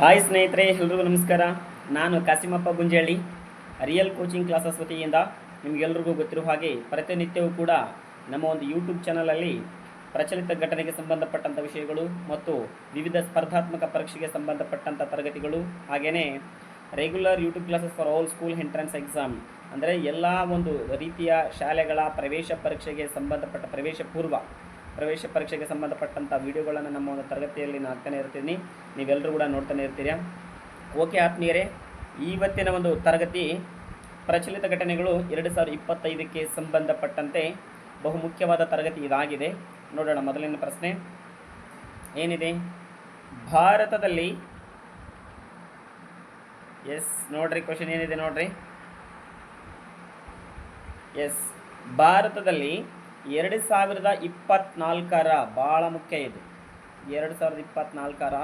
Hi ಸ್ನೇಹಿತರೆ, ಎಲ್ರಿಗೂ ನಮಸ್ಕಾರ. ನಾನು Kasimappa Gunjalli real coaching classes ವತಿಯಿಂದ ನಿಮಗೆಲ್ರಿಗೂ ಗೊತ್ತಿರುವ ಹಾಗೆ ಪ್ರತಿನಿತ್ಯವೂ ಕೂಡ ನಮ್ಮ ಒಂದು ಯೂಟ್ಯೂಬ್ ಚಾನಲಲ್ಲಿ ಪ್ರಚಲಿತ ಘಟನೆಗೆ ಸಂಬಂಧಪಟ್ಟಂಥ ವಿಷಯಗಳು ಮತ್ತು ವಿವಿಧ ಸ್ಪರ್ಧಾತ್ಮಕ ಪರೀಕ್ಷೆಗೆ ಸಂಬಂಧಪಟ್ಟಂಥ ತರಗತಿಗಳು ಹಾಗೆಯೇ regular YouTube classes for all school entrance exam ಅಂದರೆ ಎಲ್ಲ ಒಂದು ರೀತಿಯ ಶಾಲೆಗಳ ಪ್ರವೇಶ ಪರೀಕ್ಷೆಗೆ ಸಂಬಂಧಪಟ್ಟ ಪ್ರವೇಶ ಪೂರ್ವ ಪ್ರವೇಶ ಪರೀಕ್ಷೆಗೆ ಸಂಬಂಧಪಟ್ಟಂಥ ವಿಡಿಯೋಗಳನ್ನು ನಮ್ಮ ಒಂದು ತರಗತಿಯಲ್ಲಿ ನಾನು ಹಾಕ್ತಾನೆ ಇರ್ತೀನಿ. ನೀವೆಲ್ಲರೂ ಕೂಡ ನೋಡ್ತಾನೆ ಇರ್ತೀರಾ? ಓಕೆ ಆತ್ಮೀಯರೇ ಇವತ್ತಿನ ಒಂದು ತರಗತಿ ಪ್ರಚಲಿತ ಘಟನೆಗಳು ಎರಡು ಸಾವಿರದ ಇಪ್ಪತ್ತೈದಕ್ಕೆ ಸಂಬಂಧಪಟ್ಟಂತೆ ಬಹುಮುಖ್ಯವಾದ ತರಗತಿ ಇದಾಗಿದೆ. ನೋಡೋಣ ಮೊದಲಿನ ಪ್ರಶ್ನೆ. ಏನಿದೆ? ಭಾರತದಲ್ಲಿ ಎಸ್ ನೋಡ್ರಿ ಕ್ವಶನ್ ಏನಿದೆ ನೋಡ್ರಿ? ಎಸ್ ಭಾರತದಲ್ಲಿ ಎರಡು ಸಾವಿರದ ಇಪ್ಪತ್ತ್ನಾಲ್ಕರ ಭಾಳ ಮುಖ್ಯ ಇದು. ಎರಡು ಸಾವಿರದ ಇಪ್ಪತ್ತ್ನಾಲ್ಕರ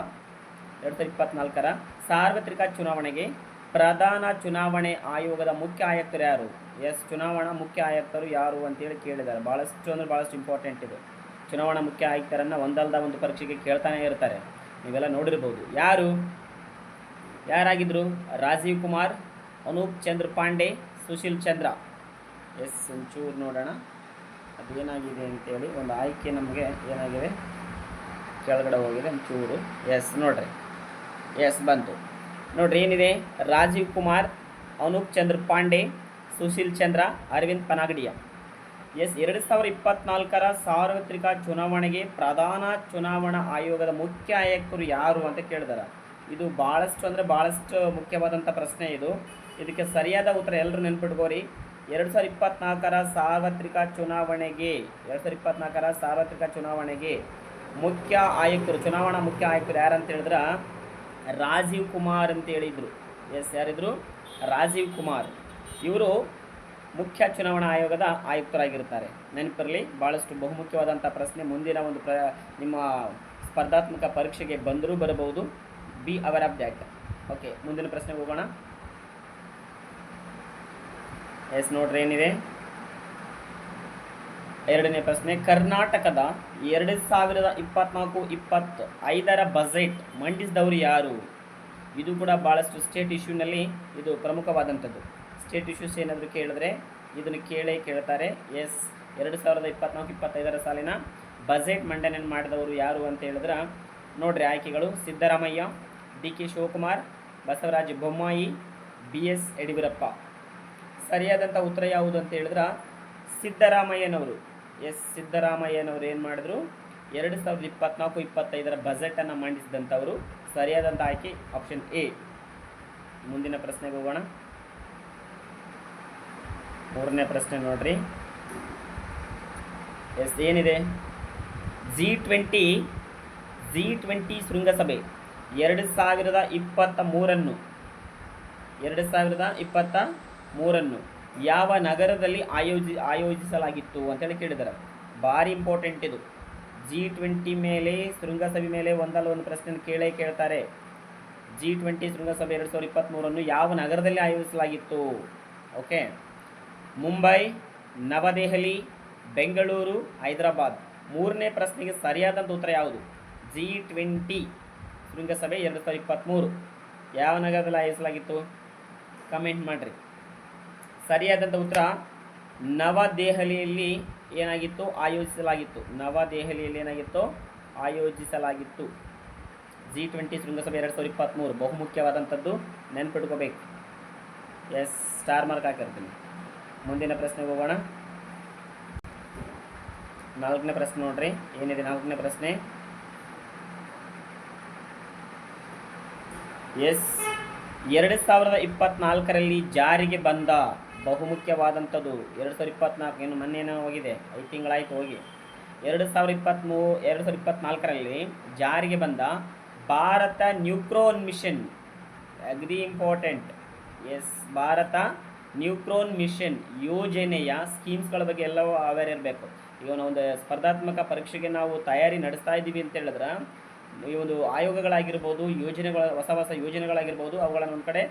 ಎರಡು ಸಾವಿರದ ಇಪ್ಪತ್ನಾಲ್ಕರ ಸಾರ್ವತ್ರಿಕ ಚುನಾವಣೆಗೆ ಪ್ರಧಾನ ಚುನಾವಣೆ ಆಯೋಗದ ಮುಖ್ಯ ಆಯುಕ್ತರು ಯಾರು? ಎಸ್ ಚುನಾವಣಾ ಮುಖ್ಯ ಆಯುಕ್ತರು ಯಾರು ಅಂತೇಳಿ ಕೇಳಿದ್ದಾರೆ. ಭಾಳಷ್ಟು ಅಂದರೆ ಭಾಳಷ್ಟು ಇಂಪಾರ್ಟೆಂಟ್ ಇದು. ಚುನಾವಣಾ ಮುಖ್ಯ ಆಯುಕ್ತರನ್ನು ಒಂದಲ್ದ ಒಂದು ಪರೀಕ್ಷೆಗೆ ಕೇಳ್ತಾನೆ ಇರ್ತಾರೆ. ನೀವೆಲ್ಲ ನೋಡಿರ್ಬೋದು. ಯಾರು? ಯಾರಾಗಿದ್ದರು ರಾಜೀವ್ ಕುಮಾರ್, ಅನೂಪ್ ಚಂದ್ರ ಪಾಂಡೆ, ಸುಶೀಲ್ ಚಂದ್ರ. ಎಸ್ ಒಂಚೂರು ನೋಡೋಣ. ಅದೇನಾಗಿದೆ ಅಂತೇಳಿ ಒಂದು ಆಯ್ಕೆ ನಮಗೆ ಏನಾಗಿದೆ? ಕೆಳಗಡೆ ಹೋಗಿದೆ ಚೂರು. ಎಸ್ ನೋಡ್ರಿ. ಎಸ್ ಬಂತು. ನೋಡ್ರಿ, ಏನಿದೆ? ರಾಜೀವ್ ಕುಮಾರ್, ಅನೂಪ್ ಚಂದ್ರ ಪಾಂಡೆ, ಸುಶೀಲ್ ಚಂದ್ರ, ಅರವಿಂದ್ ಪನಾಗಡಿಯ. ಎಸ್ ಎರಡು ಸಾವಿರ ಇಪ್ಪತ್ನಾಲ್ಕರ ಸಾರ್ವತ್ರಿಕ ಚುನಾವಣೆಗೆ ಪ್ರಧಾನ ಚುನಾವಣಾ ಆಯೋಗದ ಮುಖ್ಯ ಆಯುಕ್ತರು ಯಾರು ಅಂತ ಕೇಳಿದಾರೆ. ಇದು ಭಾಳಷ್ಟು ಅಂದರೆ ಭಾಳಷ್ಟು ಮುಖ್ಯವಾದಂಥ ಪ್ರಶ್ನೆ ಇದು. ಇದಕ್ಕೆ ಸರಿಯಾದ ಉತ್ತರ ಎಲ್ಲರೂ ನೆನ್ಪಿಟ್ಕೋರಿ. ಎರಡು ಸಾವಿರದ ಇಪ್ಪತ್ನಾಲ್ಕರ ಸಾರ್ವತ್ರಿಕ ಚುನಾವಣೆಗೆ, ಎರಡು ಸಾವಿರದ ಇಪ್ಪತ್ನಾಲ್ಕರ ಸಾರ್ವತ್ರಿಕ ಚುನಾವಣೆಗೆ ಮುಖ್ಯ ಆಯುಕ್ತರು, ಚುನಾವಣಾ ಮುಖ್ಯ ಆಯುಕ್ತರು ಯಾರಂತ ಹೇಳಿದ್ರೆ ರಾಜೀವ್ ಕುಮಾರ್ ಅಂತ ಹೇಳಿದರು ಎಸ್, ಯಾರಿದ್ರು? ರಾಜೀವ್ ಕುಮಾರ್. ಇವರು ಮುಖ್ಯ ಚುನಾವಣಾ ಆಯೋಗದ ಆಯುಕ್ತರಾಗಿರ್ತಾರೆ. ನೆನಪಿರಲಿ ಭಾಳಷ್ಟು ಬಹುಮುಖ್ಯವಾದಂಥ ಪ್ರಶ್ನೆ ಮುಂದಿನ ಒಂದು ಪ್ರ, ನಿಮ್ಮ ಸ್ಪರ್ಧಾತ್ಮಕ ಪರೀಕ್ಷೆಗೆ ಬಂದರೂ ಬರಬಹುದು. Be, aware of that. Okay, ಮುಂದಿನ ಪ್ರಶ್ನೆಗೆ ಹೋಗೋಣ. ಎಸ್ ನೋಡ್ರಿ ಏನಿದೆ? ಎರಡನೇ ಪ್ರಶ್ನೆ, ಕರ್ನಾಟಕದ ಎರಡು ಸಾವಿರದ ಇಪ್ಪತ್ನಾಲ್ಕು ಇಪ್ಪತ್ತು ಐದರ ಬಜೆಟ್ ಮಂಡಿಸಿದವರು ಯಾರು? ಇದು ಕೂಡ ಭಾಳಷ್ಟು ಸ್ಟೇಟ್ ಇಶ್ಯೂನಲ್ಲಿ ಇದು ಪ್ರಮುಖವಾದಂಥದ್ದು. ಸ್ಟೇಟ್ ಇಶ್ಯೂಸ್ ಏನಾದರೂ ಕೇಳಿದ್ರೆ ಇದನ್ನು ಕೇಳೇ ಕೇಳ್ತಾರೆ. ಎಸ್ ಎರಡು ಸಾವಿರದ ಇಪ್ಪತ್ನಾಲ್ಕು ಇಪ್ಪತ್ತೈದರ ಸಾಲಿನ ಬಜೆಟ್ ಮಂಡನೆ ಮಾಡಿದವರು ಯಾರು ಅಂತ ಹೇಳಿದ್ರೆ ನೋಡ್ರಿ ಆಯ್ಕೆಗಳು. Siddaramaiah, D K Shivakumar, Basavaraj Bommai, B S Yediyurappa. ಸರಿಯಾದಂಥ ಉತ್ತರ ಯಾವುದು ಅಂತ ಹೇಳಿದ್ರೆ ಸಿದ್ದರಾಮಯ್ಯನವರು. ಎಸ್ ಸಿದ್ದರಾಮಯ್ಯನವರು ಏನು ಮಾಡಿದ್ರು? ಎರಡು ಸಾವಿರದ ಇಪ್ಪತ್ನಾಲ್ಕು, ಇಪ್ಪತ್ತೈದರ ಬಜೆಟನ್ನು ಮಂಡಿಸಿದಂಥವರು ಸರಿಯಾದಂಥ ಆಯ್ಕೆ ಆಪ್ಷನ್ ಎ ಮುಂದಿನ ಪ್ರಶ್ನೆಗೆ ಹೋಗೋಣ. ಮೂರನೇ ಪ್ರಶ್ನೆ ನೋಡ್ರಿ. ಎಸ್, ಏನಿದೆ? ಜಿ ಟ್ವೆಂಟಿ ಜಿ ಟ್ವೆಂಟಿ ಶೃಂಗಸಭೆ. ಎರಡು ಸಾವಿರದ ಇಪ್ಪತ್ತ ಮೂರನ್ನು. ಎರಡು ಸಾವಿರದ ಇಪ್ಪತ್ತ ಮೂರನ್ನು ಯಾವ ನಗರದಲ್ಲಿ ಆಯೋಜಿ, ಆಯೋಜಿಸಲಾಗಿತ್ತು ಅಂತೇಳಿ ಕೇಳಿದ್ದಾರೆ ಭಾರಿ ಇಂಪಾರ್ಟೆಂಟ್ ಇದು. ಜಿ ಟ್ವೆಂಟಿ ಮೇಲೆ, ಶೃಂಗಸಭೆ ಮೇಲೆ ಒಂದಲ್ಲ ಒಂದು ಪ್ರಶ್ನೆ ಕೇಳೇ ಕೇಳ್ತಾರೆ. ಜಿ ಟ್ವೆಂಟಿ ಶೃಂಗಸಭೆ ಎರಡು ಸಾವಿರದ ಇಪ್ಪತ್ತ್ಮೂರನ್ನು ಯಾವ ನಗರದಲ್ಲಿ ಆಯೋಜಿಸಲಾಗಿತ್ತು? ಓಕೆ ಮುಂಬೈ, ನವದೆಹಲಿ, ಬೆಂಗಳೂರು, ಹೈದರಾಬಾದ್. ಮೂರನೇ ಪ್ರಶ್ನೆಗೆ ಸರಿಯಾದಂಥ ಉತ್ತರ ಯಾವುದು? ಜಿ ಟ್ವೆಂಟಿ ಶೃಂಗಸಭೆ ಎರಡು ಸಾವಿರದ ಇಪ್ಪತ್ತ್ಮೂರು ಯಾವ ನಗರದಲ್ಲಿ ಆಯೋಜಿಸಲಾಗಿತ್ತು? ಕಮೆಂಟ್ ಮಾಡಿರಿ. ಸರಿಯಾದಂಥ ಉತ್ತರ, ನವದೆಹಲಿಯಲ್ಲಿ ಏನಾಗಿತ್ತು? ಆಯೋಜಿಸಲಾಗಿತ್ತು. ನವದೆಹಲಿಯಲ್ಲಿ ಏನಾಗಿತ್ತು? ಆಯೋಜಿಸಲಾಗಿತ್ತು. ಜಿ ಟ್ವೆಂಟಿ ಶೃಂಗಸಭೆ ಎರಡು ಸಾವಿರದ ಇಪ್ಪತ್ತ್ಮೂರು ಬಹುಮುಖ್ಯವಾದಂಥದ್ದು ನೆನ್ಪಿಟ್ಕೋಬೇಕು. ಎಸ್, ಸ್ಟಾರ್ ಮಾರ್ಕ್ ಹಾಕಿರ್ತೀನಿ ಮುಂದಿನ ಪ್ರಶ್ನೆಗೆ ಹೋಗೋಣ. ನಾಲ್ಕನೇ ಪ್ರಶ್ನೆ ನೋಡ್ರಿ. ಏನಿದೆ ನಾಲ್ಕನೇ ಪ್ರಶ್ನೆ? ಎಸ್, ಎರಡು ಸಾವಿರದ ಇಪ್ಪತ್ನಾಲ್ಕರಲ್ಲಿ ಜಾರಿಗೆ ಬಂದ ಬಹುಮುಖ್ಯವಾದಂಥದ್ದು. ಎರಡು ಸಾವಿರದ ಇಪ್ಪತ್ನಾಲ್ಕು ಏನು ಮೊನ್ನೆನೋ ಹೋಗಿದೆ. ಐದು ತಿಂಗಳಾಯಿತು ಹೋಗಿ. ಎರಡು ಸಾವಿರದ ಇಪ್ಪತ್ತ್ಮೂ ಎರಡು ಸಾವಿರದ ಇಪ್ಪತ್ತ್ನಾಲ್ಕರಲ್ಲಿ ಜಾರಿಗೆ ಬಂದ ಭಾರತ ನ್ಯೂಕ್ರೋನ್ ಮಿಷನ್. ಅಗ್ರಿ ಇಂಪಾರ್ಟೆಂಟ್. ಎಸ್, ಭಾರತ ನ್ಯೂಕ್ರೋನ್ ಮಿಷನ್ ಯೋಜನೆಯ ಸ್ಕೀಮ್ಸ್ಗಳ ಬಗ್ಗೆ ಎಲ್ಲವೂ ಅವೇರ್ ಇರಬೇಕು. ಈಗ ಒಂದು ಸ್ಪರ್ಧಾತ್ಮಕ ಪರೀಕ್ಷೆಗೆ ನಾವು ತಯಾರಿ ನಡೆಸ್ತಾ ಇದ್ದೀವಿ ಅಂತ ಹೇಳಿದ್ರೆ ಈ ಒಂದು ಆಯೋಗಗಳಾಗಿರ್ಬೋದು, ಯೋಜನೆಗಳ, ಹೊಸ ಹೊಸ ಯೋಜನೆಗಳಾಗಿರ್ಬೋದು, ಅವುಗಳನ್ನು ಒಂದು ಕಡೆ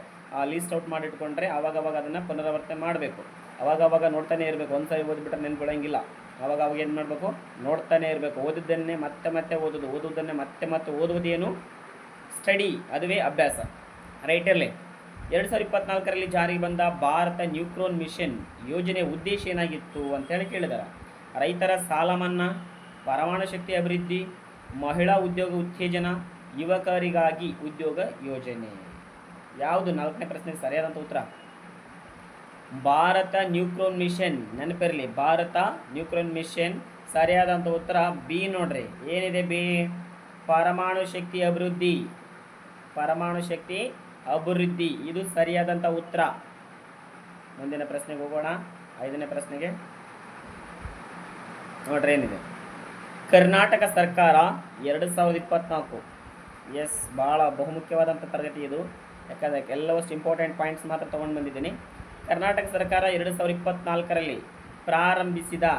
ಲೀಸ್ಟ್ ಔಟ್ ಮಾಡಿಟ್ಕೊಂಡ್ರೆ ಆವಾಗವಾಗ ಅದನ್ನು ಪುನರಾವರ್ತನೆ ಮಾಡಬೇಕು. ಅವಾಗವಾಗ ಅವಾಗ ನೋಡ್ತಾನೆ ಇರಬೇಕು. ಒಂದು ಸಾರಿ ಓದ್ಬಿಟ್ರೆ ನೆನ್ಕೊಳ್ಳೋಂಗಿಲ್ಲ ಅವಾಗ ಅವಾಗ ಏನು ಮಾಡಬೇಕು? ನೋಡ್ತಾನೆ ಇರಬೇಕು. ಓದಿದ್ದನ್ನೇ ಮತ್ತೆ ಮತ್ತೆ ಓದೋದು. ಓದುವುದನ್ನೇ ಮತ್ತೆ ಮತ್ತೆ ಓದುವುದೇನು? ಸ್ಟಡಿ ಅದುವೇ ಅಭ್ಯಾಸ. ರೈಟ್ ಇರಲಿ ಎರಡು ಸಾವಿರದ ಇಪ್ಪತ್ನಾಲ್ಕರಲ್ಲಿ ಜಾರಿಗೆ ಬಂದ ಭಾರತ ನ್ಯೂಕ್ರೋನ್ ಮಿಷನ್ ಯೋಜನೆ ಉದ್ದೇಶ ಏನಾಗಿತ್ತು ಅಂತೇಳಿ ಕೇಳಿದಾರೆ. ರೈತರ ಸಾಲ ಮನ್ನಾ ಪರಮಾಣು ಶಕ್ತಿ ಅಭಿವೃದ್ಧಿ ಮಹಿಳಾ ಉದ್ಯೋಗ ಉತ್ತೇಜನ, ಯುವಕರಿಗಾಗಿ ಉದ್ಯೋಗ ಯೋಜನೆ. ಯಾವುದು? ನಾಲ್ಕನೇ ಪ್ರಶ್ನೆ ಸರಿಯಾದಂಥ ಉತ್ತರ. ಭಾರತ ನ್ಯೂಕ್ರೋನ್ ಮಿಷನ್. ನೆನಪಿರಲಿ, ಭಾರತ ನ್ಯೂಕ್ರೋನ್ ಮಿಷನ್. ಸರಿಯಾದಂಥ ಉತ್ತರ ಬಿ ನೋಡ್ರಿ. ಏನಿದೆ ಬಿ? ಪರಮಾಣು ಶಕ್ತಿ ಅಭಿವೃದ್ಧಿ. ಪರಮಾಣು ಶಕ್ತಿ ಅಭಿವೃದ್ಧಿ. ಇದು ಸರಿಯಾದಂಥ ಉತ್ತರ. ಮುಂದಿನ ಪ್ರಶ್ನೆಗೆ ಹೋಗೋಣ. ಐದನೇ ಪ್ರಶ್ನೆಗೆ. ನೋಡ್ರಿ ಏನಿದೆ. ಕರ್ನಾಟಕ ಸರ್ಕಾರ ಎರಡು ಸಾವಿರದ ಇಪ್ಪತ್ನಾಲ್ಕು. ಎಸ್ ಭಾಳ ಬಹುಮುಖ್ಯವಾದಂಥ ತರಗತಿ ಇದು. ಯಾಕಂದರೆ ಕೆಲವಷ್ಟು ಇಂಪಾರ್ಟೆಂಟ್ ಪಾಯಿಂಟ್ಸ್ ಮಾತ್ರ ತೊಗೊಂಡು ಬಂದಿದ್ದೀನಿ. ಕರ್ನಾಟಕ ಸರ್ಕಾರ ಎರಡು ಸಾವಿರದ ಇಪ್ಪತ್ನಾಲ್ಕರಲ್ಲಿ ಪ್ರಾರಂಭಿಸಿದ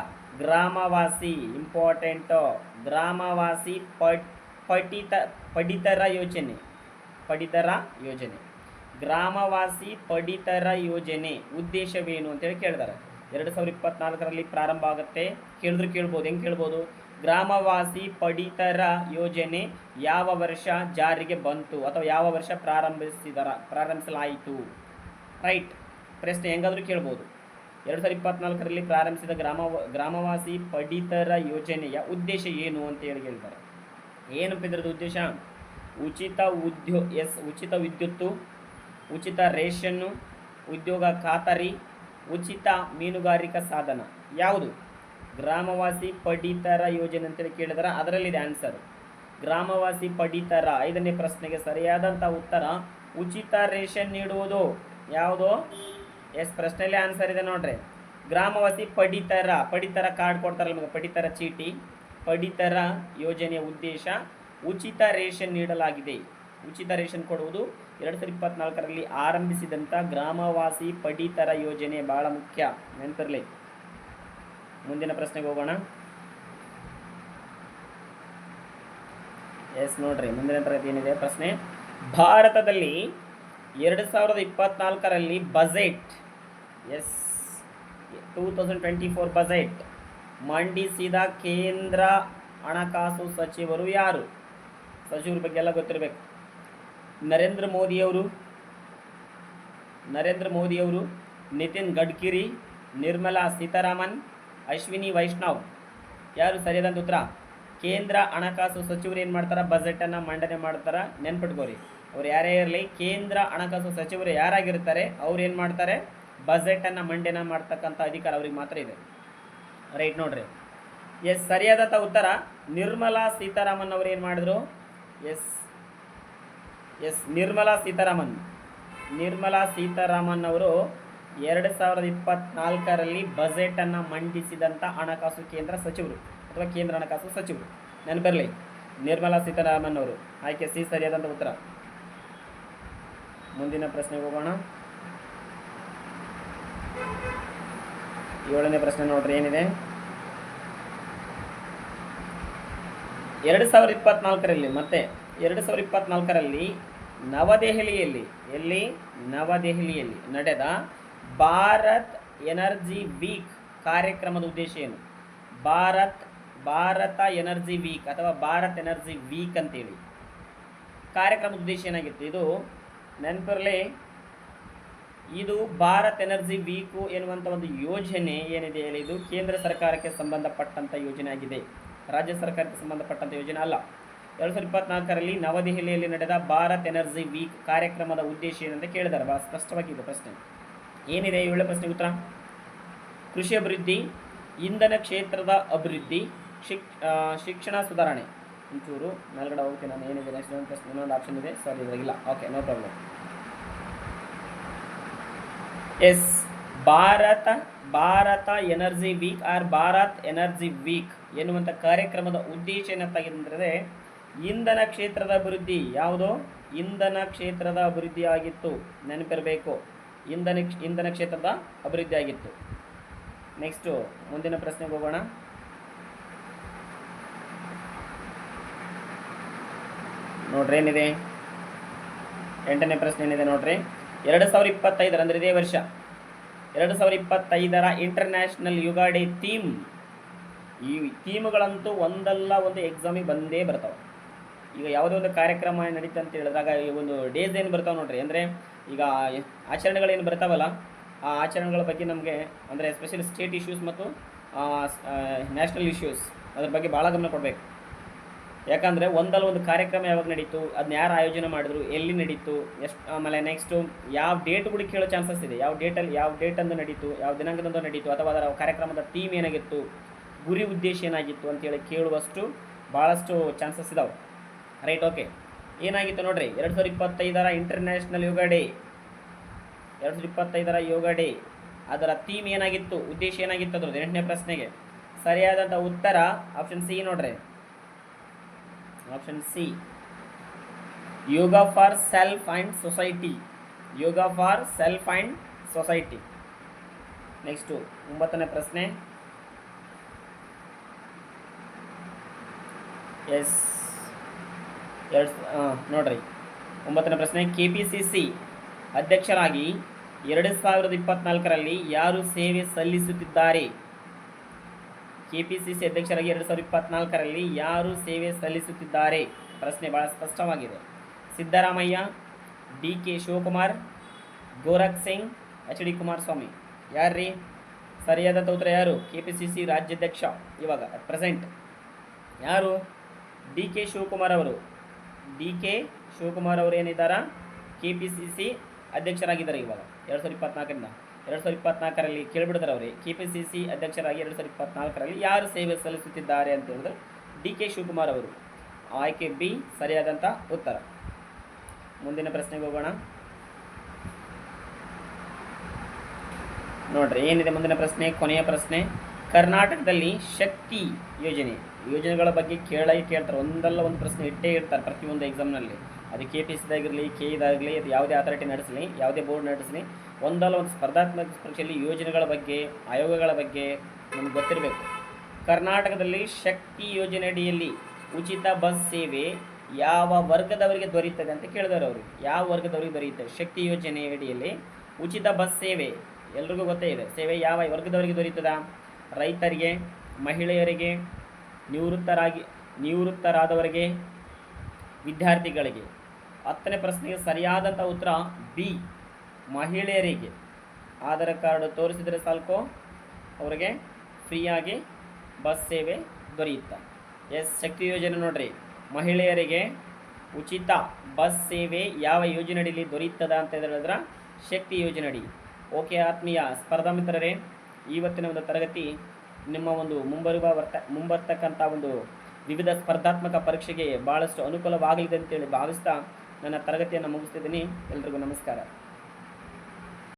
ಗ್ರಾಮವಾಸಿ ಇಂಪಾರ್ಟೆಂಟು ಗ್ರಾಮವಾಸಿ ಪಡಿತ ಪಡಿತರ ಯೋಜನೆ. ಪಡಿತರ ಯೋಜನೆ. ಗ್ರಾಮವಾಸಿ ಪಡಿತರ ಯೋಜನೆ ಉದ್ದೇಶವೇನು ಅಂತೇಳಿ ಕೇಳಿದಾರೆ ಎರಡು ಸಾವಿರದ ಇಪ್ಪತ್ನಾಲ್ಕರಲ್ಲಿ ಪ್ರಾರಂಭ ಆಗುತ್ತೆ. ಕೇಳಿದ್ರು ಕೇಳ್ಬೋದು. ಹೆಂಗೆ ಕೇಳ್ಬೋದು? ಗ್ರಾಮವಾಸಿ ಪಡಿತರ ಯೋಜನೆ ಯಾವ ವರ್ಷ ಜಾರಿಗೆ ಬಂತು ಅಥವಾ ಯಾವ ವರ್ಷ ಪ್ರಾರಂಭಿಸಿದರ, ಪ್ರಾರಂಭಿಸಲಾಯಿತು? ರೈಟ್. ಪ್ರಶ್ನೆ ಹೆಂಗಾದರೂ ಕೇಳ್ಬೋದು. ಎರಡು ಸಾವಿರದ ಇಪ್ಪತ್ನಾಲ್ಕರಲ್ಲಿ ಪ್ರಾರಂಭಿಸಿದ ಗ್ರಾಮ, ಗ್ರಾಮವಾಸಿ ಪಡಿತರ ಯೋಜನೆಯ ಉದ್ದೇಶ ಏನು ಅಂತ ಹೇಳಿ ಹೇಳ್ತಾರೆ. ಏನು ಇದರದ ಉದ್ದೇಶ? ಉಚಿತ ಉದ್ಯೋ, ಎಸ್, ಉಚಿತ ವಿದ್ಯುತ್ತು, ಉಚಿತ ರೇಷನ್ನು, ಉದ್ಯೋಗ ಖಾತರಿ, ಉಚಿತ ಮೀನುಗಾರಿಕಾ ಸಾಧನ. ಯಾವುದು? ಗ್ರಾಮವಾಸಿ ಪಡಿತರ ಯೋಜನೆ ಅಂತೇಳಿ ಕೇಳಿದ್ರೆ, ಅದರಲ್ಲಿದೆ ಆನ್ಸರ್ ಗ್ರಾಮವಾಸಿ ಪಡಿತರ, ಐದನೇ ಪ್ರಶ್ನೆಗೆ ಸರಿಯಾದಂಥ ಉತ್ತರ, ಉಚಿತ ರೇಷನ್ ನೀಡುವುದು ಯಾವುದು? ಎಸ್ ಪ್ರಶ್ನೆಯಲ್ಲಿ ಆನ್ಸರ್ ಇದೆ ನೋಡ್ರಿ. ಗ್ರಾಮವಾಸಿ ಪಡಿತರ ಪಡಿತರ ಕಾರ್ಡ್ ಕೊಡ್ತಾರಲ್ಲ ನಿಮಗೆ ಪಡಿತರ ಚೀಟಿ, ಪಡಿತರ ಯೋಜನೆಯ ಉದ್ದೇಶ ಉಚಿತ ರೇಷನ್ ನೀಡಲಾಗಿದೆ. ಉಚಿತ ರೇಷನ್ ಕೊಡುವುದು ಎರಡು ಸಾವಿರದ ಇಪ್ಪತ್ನಾಲ್ಕರಲ್ಲಿ ಆರಂಭಿಸಿದಂಥ ಗ್ರಾಮವಾಸಿ ಪಡಿತರ ಯೋಜನೆ ಬಹಳ ಮುಖ್ಯ, ನೆನಪಿರಲಿ. ಮುಂದಿನ ಪ್ರಶ್ನೆಗೆ ಹೋಗೋಣ. ಎಸ್ ನೋಡ್ರಿ, ಮುಂದಿನ ತರಗತಿ ಏನಿದೆ? ಪ್ರಶ್ನೆ, ಭಾರತದಲ್ಲಿ ಎರಡು ಸಾವಿರದ ಇಪ್ಪತ್ನಾಲ್ಕರಲ್ಲಿ budget yes two thousand twenty four budget ಮಂಡಿಸಿದ ಕೇಂದ್ರ ಹಣಕಾಸು ಸಚಿವರು ಯಾರು? ಸಚಿವರ ಬಗ್ಗೆ ಎಲ್ಲ ಗೊತ್ತಿರಬೇಕು. ನರೇಂದ್ರ ಮೋದಿಯವರು ನರೇಂದ್ರ ಮೋದಿಯವರು ನಿತಿನ್ ಗಡ್ಕರಿ, ನಿರ್ಮಲಾ ಸೀತಾರಾಮನ್ ಅಶ್ವಿನಿ ವೈಷ್ಣವ್. ಯಾರು ಸರಿಯಾದಂಥ ಉತ್ತರ? ಕೇಂದ್ರ ಹಣಕಾಸು ಸಚಿವರು ಏನು ಮಾಡ್ತಾರೆ? ಬಜೆಟನ್ನು ಮಂಡನೆ ಮಾಡ್ತಾರೆ ನೆನ್ಪಿಟ್ಕೋರಿ. ಅವ್ರು ಯಾರೇ ಇರಲಿ, ಕೇಂದ್ರ ಹಣಕಾಸು ಸಚಿವರು ಯಾರಾಗಿರ್ತಾರೆ, ಅವ್ರು ಏನು ಮಾಡ್ತಾರೆ? ಬಜೆಟನ್ನು ಮಂಡನೆ ಮಾಡ್ತಕ್ಕಂಥ ಅಧಿಕಾರ ಅವ್ರಿಗೆ ಮಾತ್ರ ಇದೆ. ರೈಟ್ ನೋಡ್ರಿ. ಎಸ್ ಸರಿಯಾದಂಥ ಉತ್ತರ. ನಿರ್ಮಲಾ ಸೀತಾರಾಮನ್ ಅವ್ರು ಏನು ಮಾಡಿದ್ರು? Yes yes, Nirmala Sitharaman. Nirmala Sitharaman ಅವರು ಎರಡು ಸಾವಿರದ ಇಪ್ಪತ್ನಾಲ್ಕರಲ್ಲಿ ಬಜೆಟನ್ನು ಮಂಡಿಸಿದಂಥ ಹಣಕಾಸು ಕೇಂದ್ರ ಸಚಿವರು ಅಥವಾ ಕೇಂದ್ರ ಹಣಕಾಸು ಸಚಿವರು. ನೆನಪಿರಲಿ, ನಿರ್ಮಲಾ ಸೀತಾರಾಮನ್ ಅವರು. ಆಯ್ಕೆ ಸಿ, ಸರಿಯಾದಂಥ ಉತ್ತರ. ಮುಂದಿನ ಪ್ರಶ್ನೆಗೆ ಹೋಗೋಣ. ಏಳನೇ ಪ್ರಶ್ನೆ ನೋಡ್ರಿ, ಏನಿದೆ? ಎರಡು ಸಾವಿರದ ಇಪ್ಪತ್ನಾಲ್ಕರಲ್ಲಿ, ಮತ್ತೆ ಎರಡು ಸಾವಿರದ ಇಪ್ಪತ್ನಾಲ್ಕರಲ್ಲಿ ನವದೆಹಲಿಯಲ್ಲಿ, ಎಲ್ಲಿ? ನವದೆಹಲಿಯಲ್ಲಿ ನಡೆದ ಭಾರತ್ ಎನರ್ಜಿ ವೀಕ್ ಕಾರ್ಯಕ್ರಮದ ಉದ್ದೇಶ ಏನು? ಭಾರತ್, ಭಾರತ ಎನರ್ಜಿ ವೀಕ್ ಅಥವಾ ಭಾರತ್ ಎನರ್ಜಿ ವೀಕ್ ಅಂತೇಳಿ. ಕಾರ್ಯಕ್ರಮದ ಉದ್ದೇಶ ಏನಾಗಿತ್ತು? ಇದು ನೆನಪಿರಲಿ, ಇದು ಭಾರತ್ ಎನರ್ಜಿ ವೀಕು ಎನ್ನುವಂಥ ಒಂದು ಯೋಜನೆ ಏನಿದೆ ಹೇಳಿ, ಇದು ಕೇಂದ್ರ ಸರ್ಕಾರಕ್ಕೆ ಸಂಬಂಧಪಟ್ಟಂಥ ಯೋಜನೆ ಆಗಿದೆ. ರಾಜ್ಯ ಸರ್ಕಾರಕ್ಕೆ ಸಂಬಂಧಪಟ್ಟಂಥ ಯೋಜನೆ ಅಲ್ಲ. ಎರಡು ಸಾವಿರದ ಇಪ್ಪತ್ನಾಲ್ಕರಲ್ಲಿ ನವದೆಹಲಿಯಲ್ಲಿ ನಡೆದ ಭಾರತ್ ಎನರ್ಜಿ ವೀಕ್ ಕಾರ್ಯಕ್ರಮದ ಉದ್ದೇಶ ಏನಂತ ಕೇಳಿದ್ದಾರೆ ಭಾಳ ಸ್ಪಷ್ಟವಾಗಿದೆ ಪ್ರಶ್ನೆ. ಏನಿದೆ ಏಳನೇ ಪ್ರಶ್ನೆ ಉತ್ತರ? ಕೃಷಿ ಅಭಿವೃದ್ಧಿ, ಇಂಧನ ಕ್ಷೇತ್ರದ ಅಭಿವೃದ್ಧಿ, ಶಿಕ್ ಶಿಕ್ಷಣ ಸುಧಾರಣೆ. ಒಂಚೂರು ಮೇಲ್ಗಡೆ ಹೋಗ್ತೀನಿ ನಾನು, ಏನಿದೆ ನೆಕ್ಸ್ಟ್ ಒಂದು ಪ್ರಶ್ನೆ, ಇನ್ನೊಂದು ಆಪ್ಷನ್ ಇದೆ. Sir ಇದಾಗಿಲ್ಲ okay no problem yes, Bharata Bharata energy week or Bharat energy week ಎನ್ನುವಂಥ ಕಾರ್ಯಕ್ರಮದ ಉದ್ದೇಶ ಏನಂತಾಗಿದೆ ಇಂಧನ ಕ್ಷೇತ್ರದ ಅಭಿವೃದ್ಧಿ ಯಾವುದು? ಇಂಧನ ಕ್ಷೇತ್ರದ ಅಭಿವೃದ್ಧಿ ಆಗಿತ್ತು. ನೆನಪಿರಬೇಕು. ಇಂಧನ ಇಂಧನ ಕ್ಷೇತ್ರದ ಅಭಿವೃದ್ಧಿ ಆಗಿತ್ತು. ನೆಕ್ಸ್ಟು ಮುಂದಿನ ಪ್ರಶ್ನೆಗೆ ಹೋಗೋಣ. ನೋಡ್ರಿ, ಏನಿದೆ? ಎಂಟನೇ ಪ್ರಶ್ನೆ ಏನಿದೆ ನೋಡ್ರಿ? ಎರಡು ಸಾವಿರ ಇಪ್ಪತ್ತೈದರ ಅಂದರೆ ಇದೇ ವರ್ಷ. ಎರಡು ಸಾವಿರ ಇಪ್ಪತ್ತೈದರ ಇಂಟರ್ನ್ಯಾಷನಲ್ ಯುಗಾಡಿ ಥೀಮ್ ಈ ಥೀಮ್ಗಳಂತೂ ಒಂದಲ್ಲ, ಒಂದು ಎಕ್ಸಾಮಿಗೆ ಬಂದೇ ಬರ್ತಾವೆ. ಈಗ ಯಾವುದೋ ಒಂದು ಕಾರ್ಯಕ್ರಮ ನಡೀತಾ ಅಂತ ಹೇಳಿದಾಗ ಈ ಒಂದು ಡೇಸ್ ಏನು ಬರ್ತಾವೆ ನೋಡ್ರಿ? ಅಂದರೆ ಈಗ ಆಚರಣೆಗಳೇನು ಬರ್ತಾವಲ್ಲ, ಆ ಆಚರಣೆಗಳ ಬಗ್ಗೆ ನಮಗೆ ಅಂದರೆ ಎಸ್ಪೆಷಲಿ ಸ್ಟೇಟ್ ಇಶ್ಯೂಸ್ ಮತ್ತು ನ್ಯಾಷನಲ್ ಇಶ್ಯೂಸ್ ಅದ್ರ ಬಗ್ಗೆ ಭಾಳ ಗಮನ ಕೊಡಬೇಕು. ಯಾಕಂದರೆ ಒಂದಲ್ಲ ಒಂದು ಕಾರ್ಯಕ್ರಮ ಯಾವಾಗ ನಡೀತು ಅದನ್ನ ಯಾರು ಆಯೋಜನೆ ಮಾಡಿದ್ರು, ಎಲ್ಲಿ ನಡೀತು, ಎಷ್ಟು, ಆಮೇಲೆ ನೆಕ್ಸ್ಟು ಯಾವ ಡೇಟ್ ಕೂಡ ಕೇಳೋ ಚಾನ್ಸಸ್ ಇದೆ. ಯಾವ ಡೇಟಲ್ಲಿ ಯಾವ ಡೇಟಂದು ನಡೀತು, ಯಾವ ದಿನಾಂಕದಂದು ನಡೀತು, ಅಥವಾ ಅದರ ಕಾರ್ಯಕ್ರಮದ ಥೀಮ್ ಏನಾಗಿತ್ತು, ಗುರಿ ಉದ್ದೇಶ ಏನಾಗಿತ್ತು ಅಂತೇಳಿ ಕೇಳುವಷ್ಟು ಭಾಳಷ್ಟು ಚಾನ್ಸಸ್ ಇದಾವೆ. ರೈಟ್ ಓಕೆ ಏನಾಗಿತ್ತು ನೋಡ್ರಿ? ಎರಡು ಸಾವಿರದ ಇಪ್ಪತ್ತೈದರ ಇಂಟರ್ನ್ಯಾಷನಲ್ ಯೋಗ ಡೇ ಎರಡು ಸಾವಿರದ ಇಪ್ಪತ್ತೈದರ ಯೋಗ ಡೇ ಅದರ ಥೀಮ್ ಏನಾಗಿತ್ತು? ಉದ್ದೇಶ ಏನಾಗಿತ್ತು ಅದ್ರದ್ದು? ಎಂಟನೇ ಪ್ರಶ್ನೆಗೆ. ಸರಿಯಾದಂಥ ಉತ್ತರ ಆಪ್ಷನ್ ಸಿ ನೋಡ್ರಿ. Option C yoga for self and society yoga for self and society next ಒಂಬತ್ತನೇ ಪ್ರಶ್ನೆ. ಎಸ್ ಎರಡು ನೋಡ್ರಿ. ಒಂಬತ್ತನೇ ಪ್ರಶ್ನೆ ಕೆ ಪಿ ಸಿ ಸಿ ಅಧ್ಯಕ್ಷರಾಗಿ ಎರಡು ಸಾವಿರದ ಇಪ್ಪತ್ನಾಲ್ಕರಲ್ಲಿ ಯಾರು ಸೇವೆ ಸಲ್ಲಿಸುತ್ತಿದ್ದಾರೆ? ಕೆ ಪಿ ಸಿ ಸಿ ಅಧ್ಯಕ್ಷರಾಗಿ ಎರಡು ಸಾವಿರದ ಇಪ್ಪತ್ನಾಲ್ಕರಲ್ಲಿ ಯಾರು ಸೇವೆ ಸಲ್ಲಿಸುತ್ತಿದ್ದಾರೆ? ಪ್ರಶ್ನೆ ಭಾಳ ಸ್ಪಷ್ಟವಾಗಿದೆ. Siddaramaiah, D K Shivakumar, Gorakh Singh, H D Kumaraswamy. ಯಾರ್ರೀ? ಸರಿಯಾದಂಥ ಉತ್ತರ ಯಾರು? ಕೆ ಪಿ ಸಿ ಸಿ ರಾಜ್ಯಾಧ್ಯಕ್ಷ ಇವಾಗ ಪ್ರೆಸೆಂಟ್ ಯಾರು? ಡಿ ಕೆ ಶಿವಕುಮಾರ್ ಅವರು. ಡಿ ಕೆ ಶಿವಕುಮಾರ್ ಅವರು ಏನಿದ್ದಾರೆ ಕೆ ಪಿ ಸಿ ಸಿ ಅಧ್ಯಕ್ಷರಾಗಿದ್ದಾರೆ ಇವಾಗ. ಎರಡು ಸಾವಿರದ ಇಪ್ಪತ್ನಾಲ್ಕರಿಂದ. ಎರಡು ಸಾವಿರದ ಇಪ್ಪತ್ತ್ನಾಲ್ಕರಲ್ಲಿ ಕೇಳಿಬಿಡ್ತಾರೆ ಅವರೇ. ಕೆ ಪಿ ಸಿ ಸಿ ಅಧ್ಯಕ್ಷರಾಗಿ ಎರಡು ಸಾವಿರದ ಇಪ್ಪತ್ನಾಲ್ಕರಲ್ಲಿ ಯಾರು ಸೇವೆ ಸಲ್ಲಿಸುತ್ತಿದ್ದಾರೆ ಅಂತ ಹೇಳಿದ್ರೆ ಡಿ ಕೆ ಶಿವಕುಮಾರ್ ಅವರು. ಆಯ್ಕೆ ಬಿ ಸರಿಯಾದಂಥ ಉತ್ತರ. ಮುಂದಿನ ಪ್ರಶ್ನೆಗೆ ಹೋಗೋಣ. ನೋಡ್ರಿ, ಏನಿದೆ ಮುಂದಿನ ಪ್ರಶ್ನೆ? ಕೊನೆಯ ಪ್ರಶ್ನೆ. ಕರ್ನಾಟಕದಲ್ಲಿ ಶಕ್ತಿ ಯೋಜನೆ. ಯೋಜನೆಗಳ ಬಗ್ಗೆ ಕೇಳೇ ಕೇಳ್ತಾರೆ. ಒಂದಲ್ಲ ಒಂದು ಪ್ರಶ್ನೆ ಇಟ್ಟೇ ಇರ್ತಾರೆ ಪ್ರತಿಯೊಂದು ಎಕ್ಸಾಮ್ನಲ್ಲಿ ಅದು ಕೆ ಪಿ ಸಿದಾಗಿರಲಿ ಕೆ ಇದಾಗಲಿ ಅದು ಯಾವುದೇ ಅಥಾರಿಟಿ ನಡೆಸಲಿ, ಯಾವುದೇ ಬೋರ್ಡ್ ನಡೆಸಲಿ, ಒಂದಲ್ಲ ಒಂದು ಸ್ಪರ್ಧಾತ್ಮಕ ಪರೀಕ್ಷೆಯಲ್ಲಿ ಯೋಜನೆಗಳ ಬಗ್ಗೆ, ಆಯೋಗಗಳ ಬಗ್ಗೆ ನಮ್ಗೆ ಗೊತ್ತಿರಬೇಕು. ಕರ್ನಾಟಕದಲ್ಲಿ ಶಕ್ತಿ ಯೋಜನೆ ಅಡಿಯಲ್ಲಿ ಉಚಿತ ಬಸ್ ಸೇವೆ ಯಾವ ವರ್ಗದವರಿಗೆ ದೊರೆಯುತ್ತದೆ ಅಂತ ಕೇಳಿದವರು ಅವರು. ಯಾವ ವರ್ಗದವರಿಗೆ ದೊರೆಯುತ್ತದೆ? ಶಕ್ತಿ ಯೋಜನೆ ಅಡಿಯಲ್ಲಿ ಉಚಿತ ಬಸ್ ಸೇವೆ ಎಲ್ರಿಗೂ ಗೊತ್ತೇ ಇದೆ. ಸೇವೆ ಯಾವ ವರ್ಗದವರಿಗೆ ದೊರೆಯುತ್ತದ? ರೈತರಿಗೆ, ಮಹಿಳೆಯರಿಗೆ, ನಿವೃತ್ತರಾಗಿ, ನಿವೃತ್ತರಾದವರಿಗೆ, ವಿದ್ಯಾರ್ಥಿಗಳಿಗೆ. ಹತ್ತನೇ ಪ್ರಶ್ನೆಗೆ ಸರಿಯಾದಂಥ ಉತ್ತರ ಬಿ, ಮಹಿಳೆಯರಿಗೆ. ಆಧಾರ್ ಕಾರ್ಡ್ ತೋರಿಸಿದರೆ ಸಾಲ್ಕೋ ಅವರಿಗೆ ಫ್ರೀಯಾಗಿ ಬಸ್ ಸೇವೆ ದೊರೆಯುತ್ತೆ. ಎಸ್, ಶಕ್ತಿ ಯೋಜನೆ ನೋಡ್ರಿ. ಮಹಿಳೆಯರಿಗೆ ಉಚಿತ ಬಸ್ ಸೇವೆ ಯಾವ ಯೋಜನೆ ಅಡಿಯಲ್ಲಿ ದೊರೆಯುತ್ತದೆ ಅಂತ ಹೇಳಿದ್ರೆ ಶಕ್ತಿ ಯೋಜನೆ ಅಡಿ ಓಕೆ ಆತ್ಮೀಯ ಸ್ಪರ್ಧಾ ಮಿತ್ರರೇ ಇವತ್ತಿನ ಒಂದು ತರಗತಿ ನಿಮ್ಮ ಒಂದು ಮುಂಬರುವ ವರ್ತ, ಮುಂಬರ್ತಕ್ಕಂಥ ಒಂದು ವಿವಿಧ ಸ್ಪರ್ಧಾತ್ಮಕ ಪರೀಕ್ಷೆಗೆ ಭಾಳಷ್ಟು ಅನುಕೂಲವಾಗಲಿದೆ ಅಂತೇಳಿ ಭಾವಿಸ್ತಾ ನನ್ನ ತರಗತಿಯನ್ನು ಮುಗಿಸ್ತಿದ್ದೀನಿ. ಎಲ್ರಿಗೂ ನಮಸ್ಕಾರ.